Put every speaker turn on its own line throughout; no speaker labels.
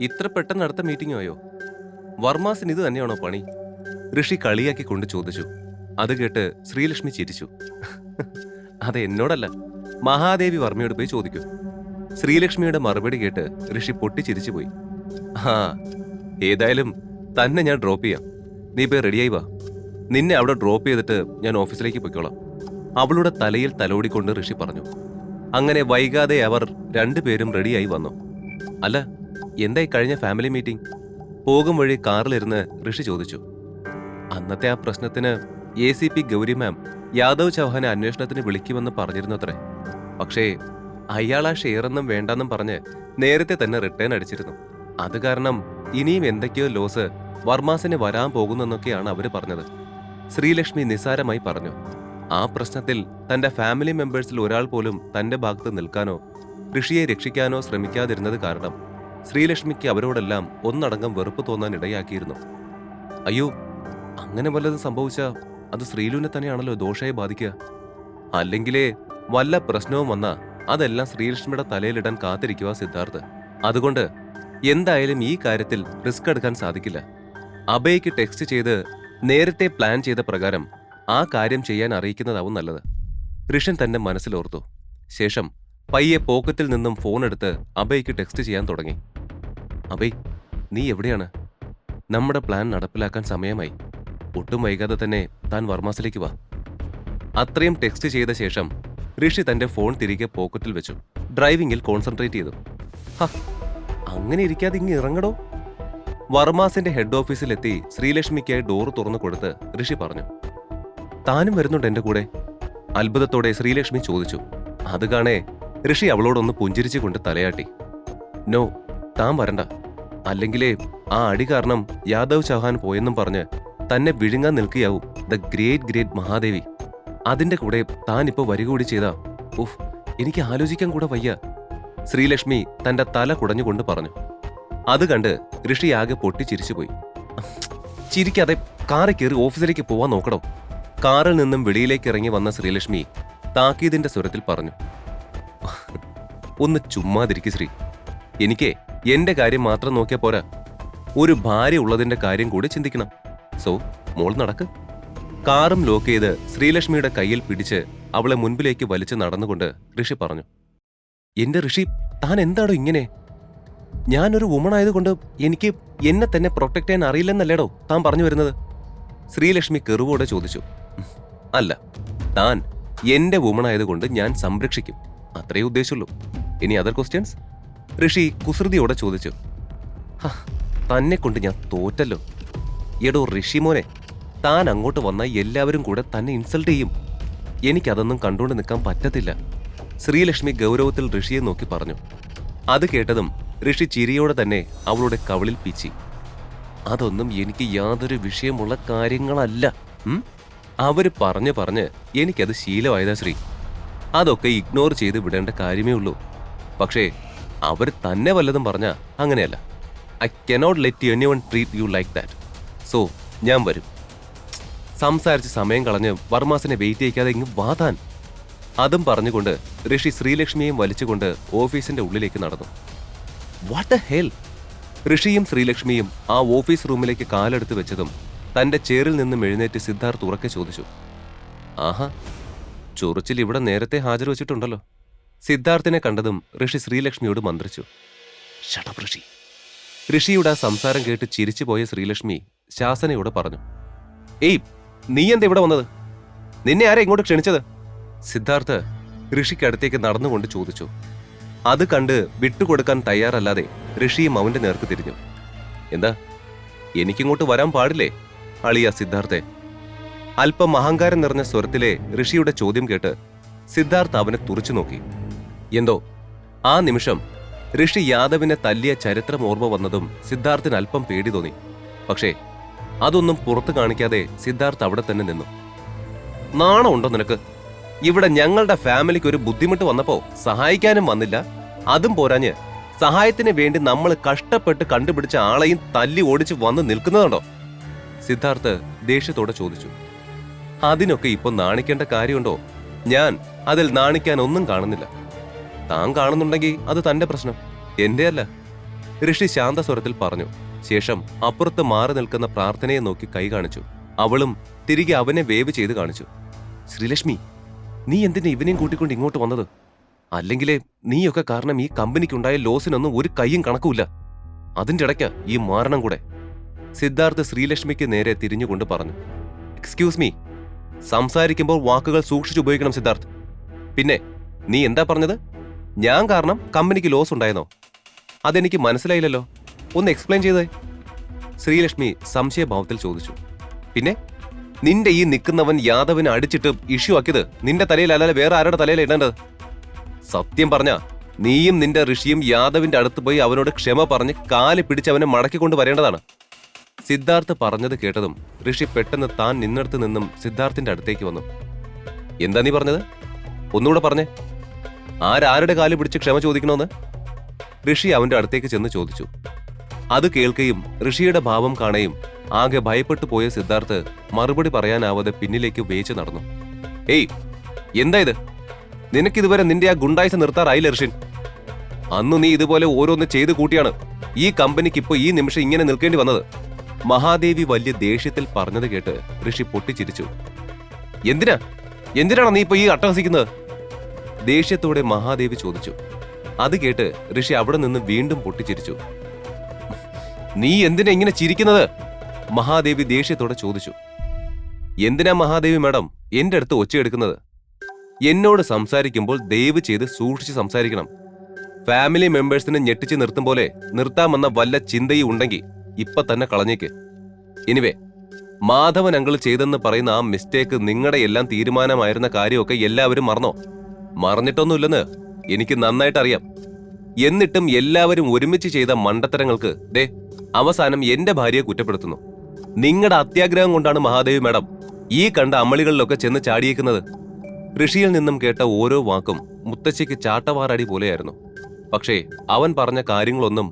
ഇത്ര പെട്ടെന്ന് അടുത്ത മീറ്റിംഗ് ആയോ? വർമാസിന് ഇത് തന്നെയാണോ പണി? ഋഷി കളിയാക്കി കൊണ്ട് ചോദിച്ചു. അത് കേട്ട് ശ്രീലക്ഷ്മി ചിരിച്ചു. അത് എന്നോടല്ല. മഹാദേവി വർമ്മയോട് പോയി ചോദിക്കൂ. ശ്രീലക്ഷ്മിയുടെ മറുപടി കേട്ട് ഋഷി പൊട്ടിച്ചിരിച്ചു പോയി. ആ ഏതായാലും തന്നെ ഞാൻ ഡ്രോപ്പ് ചെയ്യാം. നീ പോയി റെഡിയായി വാ. നിന്നെ അവിടെ ഡ്രോപ്പ് ചെയ്തിട്ട് ഞാൻ ഓഫീസിലേക്ക് പൊയ്ക്കോളാം. അവളുടെ തലയിൽ തലോടിക്കൊണ്ട് ഋഷി പറഞ്ഞു. അങ്ങനെ വൈകാതെ അവർ രണ്ടുപേരും റെഡിയായി വന്നു. അല്ല എന്തായി കഴിഞ്ഞ ഫാമിലി മീറ്റിംഗ് പോകും വഴി കാറിലിരുന്ന് ഋഷി ചോദിച്ചു. അന്നത്തെ ആ പ്രശ്നത്തിന് A C P Gauri ma'am Yadav ചൗഹാനെ അന്വേഷണത്തിന് വിളിക്കുമെന്ന് പറഞ്ഞിരുന്നത്രേ. പക്ഷേ അയാൾ ആ ഷെയറൊന്നും വേണ്ടെന്നും പറഞ്ഞ് നേരത്തെ തന്നെ റിട്ടേൺ അടിച്ചിരുന്നു. അത് കാരണം ഇനിയും എന്തൊക്കെയോ ലോസ് വർമാസിന് വരാൻ പോകുന്നെന്നൊക്കെയാണ് അവർ പറഞ്ഞത്. ശ്രീലക്ഷ്മി നിസാരമായി പറഞ്ഞു. ആ പ്രശ്നത്തിൽ തന്റെ ഫാമിലി മെമ്പേഴ്സിൽ ഒരാൾ പോലും തന്റെ ഭാഗത്ത് നിൽക്കാനോ ഋഷിയെ രക്ഷിക്കാനോ ശ്രമിക്കാതിരുന്നത് കാരണം ശ്രീലക്ഷ്മിക്ക് അവരോടെല്ലാം ഒന്നടങ്കം വെറുപ്പ് തോന്നാൻ ഇടയാക്കിയിരുന്നു. അയ്യോ അങ്ങനെ വല്ലതും സംഭവിച്ച അത് ശ്രീലുവിനെ തന്നെയാണല്ലോ ദോഷയെ ബാധിക്കുക. അല്ലെങ്കിലേ വല്ല പ്രശ്നവും വന്നാ അതെല്ലാം ശ്രീലക്ഷ്മിയുടെ തലയിലിടാൻ കാത്തിരിക്കുക സിദ്ധാർത്ഥ്. അതുകൊണ്ട് എന്തായാലും ഈ കാര്യത്തിൽ റിസ്ക് എടുക്കാൻ സാധിക്കില്ല. അഭയ്ക്ക് ടെക്സ്റ്റ് ചെയ്ത് നേരത്തെ പ്ലാൻ ചെയ്ത പ്രകാരം ആ കാര്യം ചെയ്യാൻ അറിയിക്കുന്നതാവും നല്ലത്. ഋഷൻ തന്റെ മനസ്സിലോർത്തു. ശേഷം പയ്യെ പോക്കറ്റിൽ നിന്നും ഫോൺ എടുത്ത് അഭയ്ക്ക് ടെക്സ്റ്റ് ചെയ്യാൻ തുടങ്ങി. അഭയ് നീ എവിടെയാണ്? നമ്മുടെ പ്ലാൻ നടപ്പിലാക്കാൻ സമയമായി. ഒട്ടും വൈകാതെ തന്നെ താൻ വർമാസിലേക്ക് വാ. അത്രയും ടെക്സ്റ്റ് ചെയ്ത ശേഷം ഋഷി തന്റെ ഫോൺ തിരികെ പോക്കറ്റിൽ വെച്ചു. ഡ്രൈവിംഗിൽ കോൺസെൻട്രേറ്റ് ചെയ്തു. അങ്ങനെ ഇരിക്കാതെ ഇങ്ങ് ഇറങ്ങടോ? വർമാസിന്റെ ഹെഡ് ഓഫീസിലെത്തി ശ്രീലക്ഷ്മിക്കായി ഡോർ തുറന്നു കൊടുത്ത് ഋഷി പറഞ്ഞു. താനും വരുന്നുണ്ട് എന്റെ കൂടെ അത്ഭുതത്തോടെ ശ്രീലക്ഷ്മി ചോദിച്ചു. അത് കാണേ ഋഷി അവളോടൊന്ന് പുഞ്ചിരിച്ചുകൊണ്ട് തലയാട്ടി. നോ താൻ വരണ്ട. അല്ലെങ്കിലേ ആ അടി കാരണം യാദവ് ചൗഹാൻ പോയെന്നും പറഞ്ഞ് തന്നെ വിഴുങ്ങാൻ നിൽക്കുകയാവും ദ ഗ്രേറ്റ് ഗ്രേറ്റ് മഹാദേവി. അതിന്റെ കൂടെ താൻ ഇപ്പൊ വരിക കൂടി ചെയ്ത ഉഫ് എനിക്ക് ആലോചിക്കാൻ കൂടെ വയ്യ ശ്രീലക്ഷ്മി തന്റെ തല കുടഞ്ഞുകൊണ്ട് പറഞ്ഞു. അത് കണ്ട് ഋഷി ആകെ പൊട്ടിച്ചിരിച്ചുപോയി ചിരിക്കാതെ കാറിൽ കയറി ഓഫീസിലേക്ക് പോവാൻ നോക്കണോ. കാറിൽ നിന്നും വെളിയിലേക്ക് ഇറങ്ങി വന്ന ശ്രീലക്ഷ്മി താക്കീതിന്റെ സ്വരത്തിൽ പറഞ്ഞു. ഒന്ന് ചുമ്മാതിരിക്ക് ശ്രീ. എനിക്ക് എന്റെ കാര്യം മാത്രം നോക്കിയാൽ പോരാ. ഒരു ഭാര്യ ഉള്ളതിന്റെ കാര്യം കൂടി ചിന്തിക്കണം. സോ മോൾ നടക്ക്. കാറും ലോക്ക് ചെയ്ത് ശ്രീലക്ഷ്മിയുടെ കയ്യിൽ പിടിച്ച് അവളെ മുൻപിലേക്ക് വലിച്ചു നടന്നുകൊണ്ട് ഋഷി പറഞ്ഞു എന്റെ ഋഷി താൻ എന്താണോ ഇങ്ങനെ? ഞാനൊരു വുമൺ ആയതുകൊണ്ട് എനിക്ക് എന്നെ തന്നെ പ്രൊട്ടക്ട് ചെയ്യാൻ അറിയില്ലെന്നല്ലേടോ താൻ പറഞ്ഞു വരുന്നത്? ശ്രീലക്ഷ്മി കെറുവോടെ ചോദിച്ചു അല്ല താൻ എന്റെ വുമൺ ആയതുകൊണ്ട് ഞാൻ സംരക്ഷിക്കും. അത്രേ ഉദ്ദേശമുള്ളൂ ഇനി അതർ ക്വസ്റ്റ്യൻസ് ഋഷി കുസൃതിയോടെ ചോദിച്ചു. തന്നെ കൊണ്ട് ഞാൻ തോറ്റല്ലോ. എടോ ഋഷിമോനെ താൻ അങ്ങോട്ട് വന്ന എല്ലാവരും കൂടെ തന്നെ ഇൻസൾട്ട് ചെയ്യും. എനിക്കതൊന്നും കണ്ടുകൊണ്ട് നിൽക്കാൻ പറ്റത്തില്ല. ശ്രീലക്ഷ്മി ഗൗരവത്തിൽ ഋഷിയെ നോക്കി പറഞ്ഞു. അത് കേട്ടതും ഋഷി ചിരിയോടെ തന്നെ അവളുടെ കവിളിൽ പിച്ചി. അതൊന്നും എനിക്ക് യാതൊരു വിഷയമുള്ള കാര്യങ്ങളല്ല. അവർ പറഞ്ഞു പറഞ്ഞ് എനിക്കത് ശീലമായതാ ശ്രീ. അതൊക്കെ ഇഗ്നോർ ചെയ്ത് വിടേണ്ട കാര്യമേ ഉള്ളൂ. പക്ഷേ അവർ തന്നെ വല്ലതും പറഞ്ഞ അങ്ങനെയല്ല. I cannot let anyone treat you like that so ഞാൻ വരും. സംസാരിച്ച് സമയം കളഞ്ഞ് വർമാസിനെ വെയിറ്റ് ചെയ്യിക്കാതെ ഇങ്ങ് വാതാൻ അതും പറഞ്ഞുകൊണ്ട് ഋഷി ശ്രീലക്ഷ്മിയെയും വലിച്ചുകൊണ്ട് ഓഫീസിന്റെ ഉള്ളിലേക്ക് നടന്നു. വാട്ട് ദ ഹെൽ ഋഷിയും ശ്രീലക്ഷ്മിയും ആ ഓഫീസ് റൂമിലേക്ക് കാലെടുത്ത് വെച്ചതും തന്റെ ചേറിൽ നിന്നും എഴുന്നേറ്റ് സിദ്ധാർത്ഥ് ഉറക്കെ ചോദിച്ചു. ആഹാ ചൊറിച്ചിൽ ഇവിടെ നേരത്തെ ഹാജർ വെച്ചിട്ടുണ്ടല്ലോ സിദ്ധാർത്ഥിനെ കണ്ടതും ഋഷി ശ്രീലക്ഷ്മിയോട് മന്ത്രിച്ചു. ഷടപ് ഋഷി. ഋഷിയുടെ ആ സംസാരം കേട്ട് ചിരിച്ചു പോയ ശ്രീലക്ഷ്മി ശാസനയോട് പറഞ്ഞു. ഏയ് നീ എന്താ ഇവിടെ വന്നത്? നിന്നെ ആരെ ഇങ്ങോട്ട് ക്ഷണിച്ചത്? സിദ്ധാർത്ഥ് ഋഷിക്കടുത്തേക്ക് നടന്നുകൊണ്ട് ചോദിച്ചു. അത് കണ്ട് വിട്ടുകൊടുക്കാൻ തയ്യാറല്ലാതെ ഋഷിയും അവന്റെ നേർക്ക് തിരിഞ്ഞു. എന്താ? എനിക്കിങ്ങോട്ട് വരാൻ പാടില്ലേ? അളിയ സിദ്ധാർത്ഥെ. അല്പം അഹങ്കാരം നിറഞ്ഞ സ്വരത്തിലെ ഋഷിയുടെ ചോദ്യം കേട്ട് സിദ്ധാർത്ഥ അവനെ തുറച്ചു നോക്കി. എന്തോ? ആ നിമിഷം ഋഷി യാദവിനെ തല്ലിയ ചരിത്രം ഓർമ്മ വന്നതും സിദ്ധാർത്ഥിന് അല്പം പേടി തോന്നി. പക്ഷേ അതൊന്നും പുറത്തു കാണിക്കാതെ സിദ്ധാർത്ഥ് അവിടെ തന്നെ നിന്നു. നാണമുണ്ടോ നിനക്ക്? ഇവിടെ ഞങ്ങളുടെ ഫാമിലിക്ക് ഒരു ബുദ്ധിമുട്ട് വന്നപ്പോ സഹായിക്കാനും വന്നില്ല. അതും പോരാഞ്ഞ് സഹായത്തിന് വേണ്ടി നമ്മൾ കഷ്ടപ്പെട്ട് കണ്ടുപിടിച്ച ആളെയും തല്ലി ഓടിച്ച് വന്ന് നിൽക്കുന്നതുണ്ടോ? സിദ്ധാർത്ഥ് ദേഷ്യത്തോടെ ചോദിച്ചു. അതിനൊക്കെ ഇപ്പൊ നാണിക്കേണ്ട കാര്യമുണ്ടോ? ഞാൻ അതിൽ നാണിക്കാൻ ഒന്നും കാണുന്നില്ല. താൻ കാണുന്നുണ്ടെങ്കിൽ അത് തന്റെ പ്രശ്നം. എന്റെ അല്ല ഋഷി ശാന്തസ്വരത്തിൽ പറഞ്ഞു. ശേഷം അപ്പുറത്ത് മാറി നിൽക്കുന്ന പ്രാർത്ഥനയെ നോക്കി കൈ കാണിച്ചു. അവളും തിരികെ അവനെ വേവ് ചെയ്ത് കാണിച്ചു. ശ്രീലക്ഷ്മി നീ എന്തിനാ ഇവനെയും കൂട്ടിക്കൊണ്ട് ഇങ്ങോട്ട് വന്നത്? അല്ലെങ്കിലേ നീയൊക്കെ കാരണം ഈ കമ്പനിക്കുണ്ടായ ലോസിനൊന്നും ഒരു കൈയും കണക്കുമില്ല. അതിന്റെ ഇടയ്ക്ക് ഈ മാരണം കൂടെ. സിദ്ധാർത്ഥ് ശ്രീലക്ഷ്മിക്ക് നേരെ തിരിഞ്ഞുകൊണ്ട് പറഞ്ഞു. എക്സ്ക്യൂസ് മീ സംസാരിക്കുമ്പോൾ വാക്കുകൾ സൂക്ഷിച്ചു ഉപയോഗിക്കണം സിദ്ധാർത്ഥ്. പിന്നെ നീ എന്താ പറഞ്ഞത്? ഞാൻ കാരണം കമ്പനിക്ക് ലോസ് ഉണ്ടായെന്നോ? അതെനിക്ക് മനസ്സിലായില്ലല്ലോ. ഒന്ന് എക്സ്പ്ലെയിൻ ചെയ്തേ. ശ്രീലക്ഷ്മി സംശയഭാവത്തിൽ ചോദിച്ചു. പിന്നെ നിന്റെ ഈ നിൽക്കുന്നവൻ യാദവിനെ അടിച്ചിട്ട് ഇഷ്യൂ ആക്കിയത് നിന്റെ തലയിലല്ലാതെ വേറെ ആരുടെ തലയിൽ ഇടേണ്ടത്? സത്യം പറഞ്ഞ നീയും നിന്റെ ഋഷിയും യാദവിന്റെ അടുത്ത് പോയി അവനോട് ക്ഷമ പറഞ്ഞ് കാൽ പിടിച്ച് അവനെ മടക്കിക്കൊണ്ട് വരേണ്ടതാണ്. സിദ്ധാർത്ഥ് പറഞ്ഞത് കേട്ടതും ഋഷി പെട്ടെന്ന് താൻ നിന്നിടത്ത് നിന്നും സിദ്ധാർത്ഥിന്റെ അടുത്തേക്ക് വന്നു. എന്താ നീ പറഞ്ഞത്? ഒന്നുകൂടെ പറഞ്ഞേ. ആരാരുടെ കാൽ പിടിച്ച് ക്ഷമ ചോദിക്കണമെന്ന് ഋഷി അവന്റെ അടുത്തേക്ക് ചെന്ന് ചോദിച്ചു. അത് കേൾക്കുകയും ഋഷിയുടെ ഭാവം കാണുകയും ആകെ ഭയപ്പെട്ടു പോയ സിദ്ധാർത്ഥ് മറുപടി പറയാനാവാതെ പിന്നിലേക്ക് വേച്ച് നടന്നു. ഏയ് എന്താ ഇത്? നിനക്കിതുവരെ നിന്റെ ആ ഗുണ്ടായിസ് നിർത്താറായില്ല ഋഷിൻ? അന്ന് നീ ഇതുപോലെ ഓരോന്ന് ചെയ്തു കൂട്ടിയാണ് ഈ കമ്പനിക്ക് ഇപ്പൊ ഈ നിമിഷം ഇങ്ങനെ നിൽക്കേണ്ടി വന്നത്. മഹാദേവി വലിയ ദേഷ്യത്തിൽ പറഞ്ഞത് കേട്ട് ഋഷി പൊട്ടിച്ചിരിച്ചു. എന്തിനാ? എന്തിനാണ് നീ ഇപ്പൊ ഈ അട്ടഹസിക്കുന്നത് ദേഷ്യത്തോടെ മഹാദേവി ചോദിച്ചു. അത് കേട്ട് ഋഷി അവിടെ നിന്ന് വീണ്ടും പൊട്ടിച്ചിരിച്ചു. നീ എന്തിനാ ഇങ്ങനെ ചിരിക്കുന്നത്? മഹാദേവി ദേഷ്യത്തോടെ ചോദിച്ചു. എന്തിനാ മഹാദേവി മാഡം എന്റെ അടുത്ത് ഒച്ചയെടുക്കുന്നത് എന്നോട് സംസാരിക്കുമ്പോൾ ദയവ് ചെയ്ത് സൂക്ഷിച്ച് സംസാരിക്കണം. ഫാമിലി മെമ്പേഴ്സിനെ ഞെട്ടിച്ച് നിർത്തും പോലെ നിർത്താമെന്ന വല്ല ചിന്തയും ഉണ്ടെങ്കിൽ ഇപ്പൊ തന്നെ കളഞ്ഞേക്ക്. എനിവേ മാധവൻ അങ്കിൾ ചെയ്തെന്ന് പറയുന്ന ആ മിസ്റ്റേക്ക് നിങ്ങളുടെ എല്ലാം തീരുമാനമായിരുന്ന കാര്യമൊക്കെ എല്ലാവരും മറന്നോ? മറന്നിട്ടൊന്നുമില്ലെന്ന് എനിക്ക് നന്നായിട്ട് അറിയാം എന്നിട്ടും എല്ലാവരും ഒരുമിച്ച് ചെയ്ത മണ്ടത്തരങ്ങൾക്ക് ദേ അവസാനം എന്റെ ഭാര്യയെ കുറ്റപ്പെടുത്തുന്നു. നിങ്ങളുടെ അത്യാഗ്രഹം കൊണ്ടാണ് മഹാദേവി മാഡം ഈ കണ്ട അമളികളിലൊക്കെ ചെന്ന് ചാടിയേക്കുന്നത്. ഋഷിയിൽ നിന്നും കേട്ട ഓരോ വാക്കും മുത്തശ്ശിക്ക് ചാട്ടവാറടി പോലെയായിരുന്നു. പക്ഷേ അവൻ പറഞ്ഞ കാര്യങ്ങളൊന്നും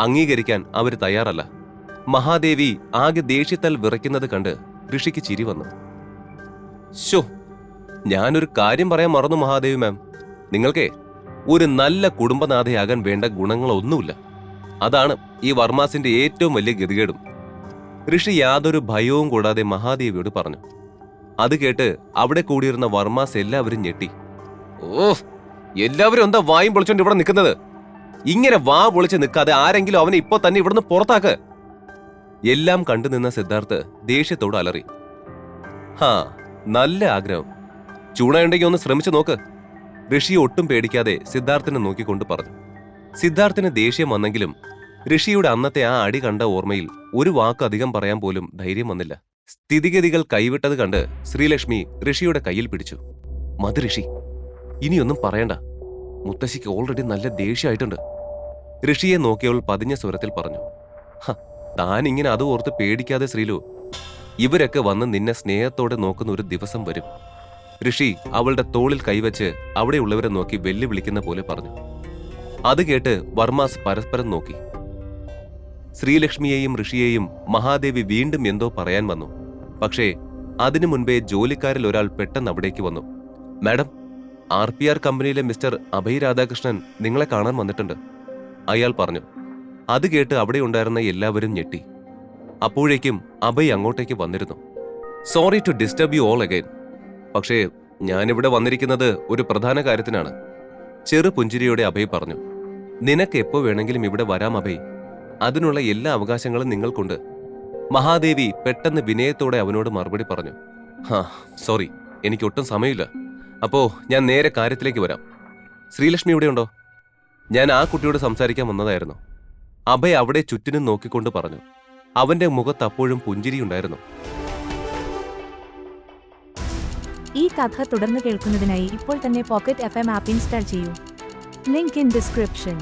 അംഗീകരിക്കാൻ അവർ തയ്യാറല്ല. മഹാദേവി ആകെ ദേഷ്യത്താൽ വിറയ്ക്കുന്നത് കണ്ട് ഋഷിക്ക് ചിരി വന്നു. ശോ ഞാനൊരു കാര്യം പറയാൻ മറന്നു മഹാദേവി മാം. നിങ്ങൾക്കേ ഒരു നല്ല കുടുംബനാഥയാകാൻ വേണ്ട ഗുണങ്ങളൊന്നുമില്ല. അതാണ് ഈ വർമാസിന്റെ ഏറ്റവും വലിയ ഗതികേടും. ഋഷി യാതൊരു ഭയവും കൂടാതെ മഹാദേവിയോട് പറഞ്ഞു. അത് കേട്ട് അവിടെ കൂടിയിരുന്ന വർമാസ് എല്ലാവരും ഞെട്ടി. ഓ എല്ലാവരും എന്താ വായും പൊളിച്ചോണ്ട് ഇവിടെ നിൽക്കുന്നത്? ഇങ്ങനെ വാ പൊളിച്ച് നിൽക്കാതെ ആരെങ്കിലും അവനെ ഇപ്പൊ തന്നെ ഇവിടുന്ന് പുറത്താക്ക്. എല്ലാം കണ്ടുനിന്ന സിദ്ധാർത്ഥ് ദേഷ്യത്തോട് അലറി. ഹാ നല്ല ആഗ്രഹം. ചൂണയുണ്ടെങ്കിൽ ഒന്ന് ശ്രമിച്ചു നോക്ക്. ഋഷി ഒട്ടും പേടിക്കാതെ സിദ്ധാർത്ഥിനെ നോക്കിക്കൊണ്ട് പറഞ്ഞു. സിദ്ധാർത്ഥിന് ദേഷ്യം വന്നെങ്കിലും ഋഷിയുടെ അന്നത്തെ ആ അടി കണ്ട ഓർമ്മയിൽ ഒരു വാക്ക് അധികം പറയാൻ പോലും ധൈര്യം വന്നില്ല. സ്ഥിതിഗതികൾ കൈവിട്ടത് കണ്ട് ശ്രീലക്ഷ്മി ഋഷിയുടെ കയ്യിൽ പിടിച്ചു. മതി ഋഷി ഇനിയൊന്നും പറയണ്ട. മുത്തശ്ശിക്ക് ഓൾറെഡി നല്ല ദേഷ്യമായിട്ടുണ്ട്. ഋഷിയെ നോക്കിയവൾ പതിഞ്ഞ സ്വരത്തിൽ പറഞ്ഞു. "ഹ, താൻ ഇങ്ങനെ അത് ഓർത്ത് പേടിക്കാതെ ശ്രീലു ഇവരൊക്കെ വന്ന് നിന്നെ സ്നേഹത്തോടെ നോക്കുന്ന ഒരു ദിവസം വരും. ഋഷി അവളുടെ തോളിൽ കൈവച്ച് അവിടെയുള്ളവരെ നോക്കി വെല്ലുവിളിക്കുന്ന പോലെ പറഞ്ഞു. അത് കേട്ട് വർമാസ് പരസ്പരം നോക്കി. ശ്രീലക്ഷ്മിയെയും ഋഷിയെയും മഹാദേവി വീണ്ടും എന്തോ പറയാൻ വന്നു. പക്ഷേ അതിനു മുൻപേ ജോലിക്കാരിൽ ഒരാൾ പെട്ടെന്ന് അവിടേക്ക് വന്നു. മാഡം ആർ പി ആർ കമ്പനിയിലെ മിസ്റ്റർ അഭയ് രാധാകൃഷ്ണൻ നിങ്ങളെ കാണാൻ വന്നിട്ടുണ്ട് അയാൾ പറഞ്ഞു. അത് കേട്ട് അവിടെ ഉണ്ടായിരുന്ന എല്ലാവരും ഞെട്ടി. അപ്പോഴേക്കും അഭയ് അങ്ങോട്ടേക്ക് വന്നിരുന്നു. Sorry to disturb you all again പക്ഷേ ഞാനിവിടെ വന്നിരിക്കുന്നത് ഒരു പ്രധാന കാര്യത്തിനാണ് ചെറു പുഞ്ചിരിയോടെ അഭയ് പറഞ്ഞു. നിനക്ക് എപ്പോ വേണമെങ്കിലും ഇവിടെ വരാം അഭയ്. അതിനുള്ള എല്ലാ അവകാശങ്ങളും നിങ്ങൾക്കുണ്ട് മഹാദേവി പെട്ടെന്ന് വിനയത്തോടെ അവനോട് മറുപടി പറഞ്ഞു. ഹാ സോറി എനിക്ക് ഒട്ടും സമയമില്ല. അപ്പോ ഞാൻ നേരെ കാര്യത്തിലേക്ക് വരാം. ശ്രീലക്ഷ്മി ഇവിടെയുണ്ടോ ഞാൻ ആ കുട്ടിയോട് സംസാരിക്കാൻ വന്നതായിരുന്നു. അഭയ് അവിടെ ചുറ്റിനും നോക്കിക്കൊണ്ട് പറഞ്ഞു. അവന്റെ മുഖത്ത് അപ്പോഴും പുഞ്ചിരിയുണ്ടായിരുന്നു.
ഈ കഥ തുടർന്ന് കേൾക്കുന്നതിനായി ഇപ്പോൾ തന്നെ pocket F M app install ചെയ്യൂ. Link in description